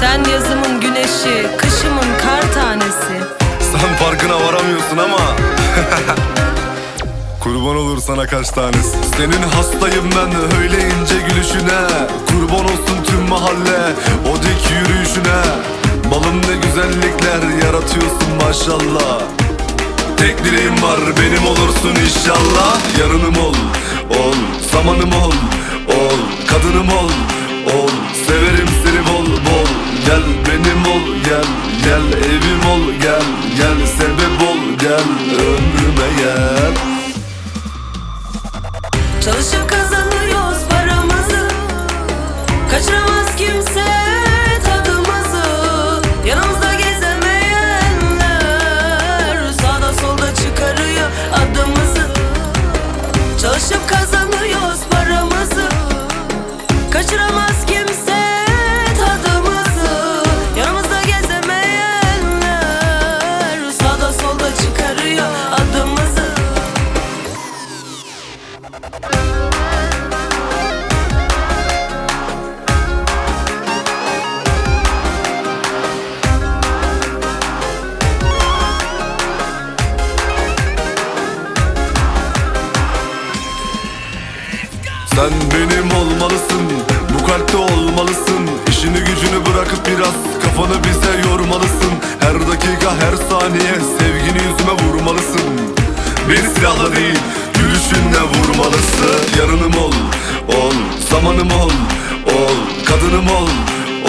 Sen yazımın güneşi, kışımın kar tanesi. Sen farkına varamıyorsun ama. Kurban olur sana kaç tanesi. Senin hastayım ben öyle ince gülüşüne. Kurban olsun tüm mahalle o dik yürüyüşüne. Balım ne güzellikler yaratıyorsun maşallah Tek dileğim var benim olursun inşallah. Yarınım ol, ol, zamanım ol, ol Kadınım ol, ol, severim seni bol bol. Gel benim ol, gel, gel evim ol, gel Gel sebep ol, gel ömrüme gel. Çalışıp Sen benim olmalısın Bu kalpte olmalısın. İşini gücünü bırakıp biraz Kafanı bize yormalısın. Her dakika her saniye Sevgini yüzüme vurmalısın. Beni silahla değil Gülüşünle vurmalısın. Yarınım ol, ol. Zamanım ol, ol. Kadınım ol,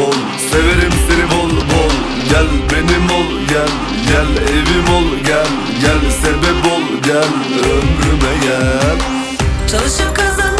ol. Severim seni bol bol. Gel benim ol gel. Gel evim ol gel. Gel sebep ol gel. Ömrüme gel. Çalışıp kazanıyoruz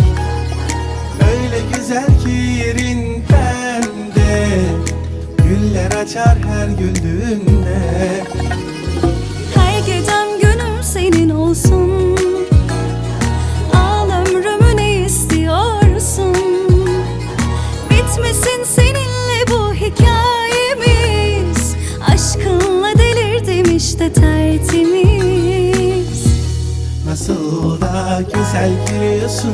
güzel ki yerin bende. Güller açar her güldüğünde. Her gecem günüm senin olsun. Al ömrümü ne istiyorsun? Bitmesin seninle bu hikayemiz. Aşkınla delirdim işte tertemiz. Nasıl da güzel gülüyorsun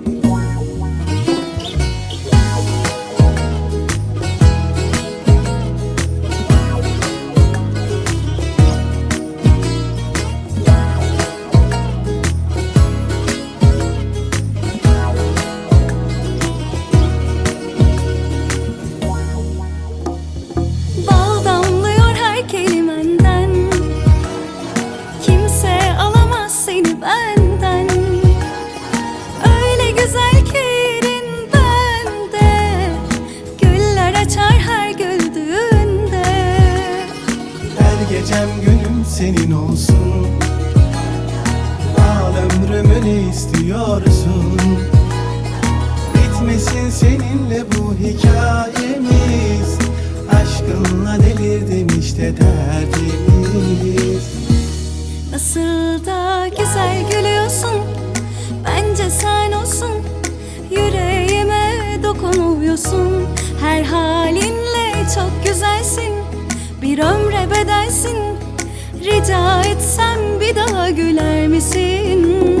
istiyorsun? Bitmesin seninle bu hikayemiz. Aşkınla delirdim işte derdimiz. Nasıl da güzel gülüyorsun Bence sen olsun. Yüreğime dokunuyorsun Her halinle çok güzelsin. Bir ömre bedelsin Rica etsem bir daha güler misin?